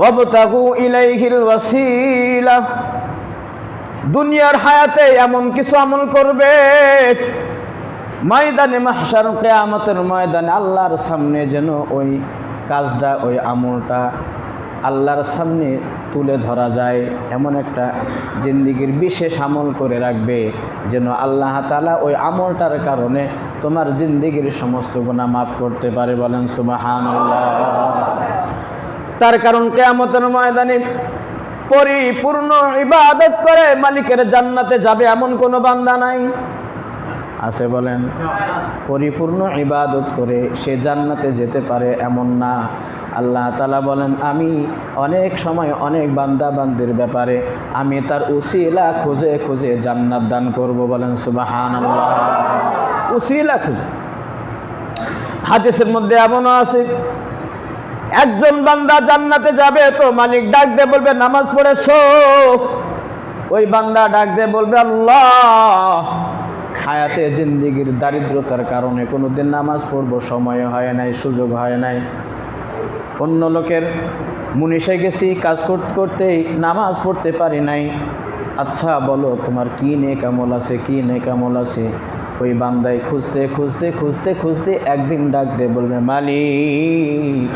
ওয়াবতাগু ইলাইহিল ওয়াসিলা। দুনিয়ার হায়াতে এমন কিছু আমল করবে। ময়দানে মাহশার কিয়ামতের ময়দানে আল্লাহর সামনে যেন ওই কাজটা, ওই আমলটা আল্লাহর সামনে তুলে ধরা যায়। এমন একটা জিন্দিগির বিশেষ আমল করে রাখবে যেন আল্লাহ তালা ওই আমলটার কারণে তোমার জিন্দিগির সমস্ত গুণা মাফ করতে পারে বলেন সুবাহান তার কারণ কেয়ামতের ময়দানে পরিপূর্ণ ইবাদত করে মালিকের জান্নাতে যাবে এমন কোনো বান্দা নাই। আছে বলেন, পরিপূর্ণ ইবাদত করে সে জান্নাতে যেতে পারে এমন না। আল্লাহ তালা বলেন, আমি অনেক সময় অনেক বান্দা বান্দির ব্যাপারে আমি তার উসিলা খুঁজে খুঁজে জান্নাত দান করব বলেন সুবাহান উসিলা খুঁজে। হাদিসের মধ্যে এমনও আছে একজন বান্দা জান্নাতে যাবে তো মালিক ডাক দিয়ে বলবে, নামাজ পড়েছো ওই বান্দা ডাক দিয়ে বলবে, আল্লাহ, হায়াতে জিন্দিগির দারিদ্রতার কারণে কোনোদিন নামাজ পড়ব, সময় হয় নাই, সুযোগ হয় নাই। অন্য লোকের মুনিষে গেছি, কাজ করতে করতেই নামাজ পড়তে পারি নাই। আচ্ছা বলো, তোমার কি নেকামল আছে, কি নেকামল আছে? ওই বান্দায় খুঁজতে খুঁজতে খুঁজতে খুঁজতে একদিন ডাক দিয়ে বলবে, মালিক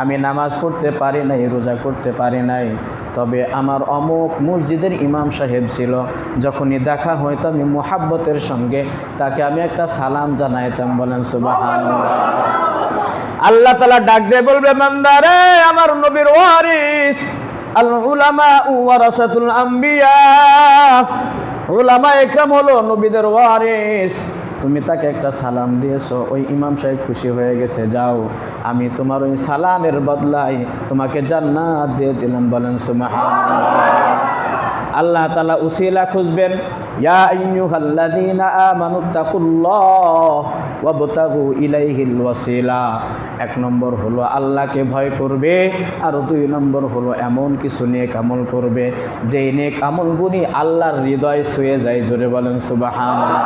আমি নামাজ পড়তে পারি নাই, রোজা করতে পারি নাই। তবে আমার অমুক মসজিদের ইমাম সাহেব ছিল, যখনই দেখা হয়তো আমি মোহাব্বতের সঙ্গে তাকে আমি একটা সালাম জানাইতাম, বলেন সুবাহ আল্লাহ তালা ডাক দিয়ে বলবে মান্দারে আমার নবীর ওয়ারিস আল উলামা ওয়ারাসাতুল আম্বিয়া। একরাম হলো নবীদের ওয়ারিস। তুমি তাকে একটা সালাম দিয়েছ, ওই ইমাম সাহেব খুশি হয়ে গেছে, যাও, আমি তোমার ওই সালামের বদলায় তোমাকে জান্নাত দিয়ে দিলাম। বলেন আল্লাহ তালা উসিলা খুঁজবেন এক নম্বর হলো, আল্লাহকে ভয় করবে, আর দুই নম্বর হলো, এমন কিছু নেক আমল করবে, যেই নেক আমলগুলি আল্লাহর হৃদয় ছুঁয়ে যায়, জোরে বলেন, সুবহানাল্লাহ।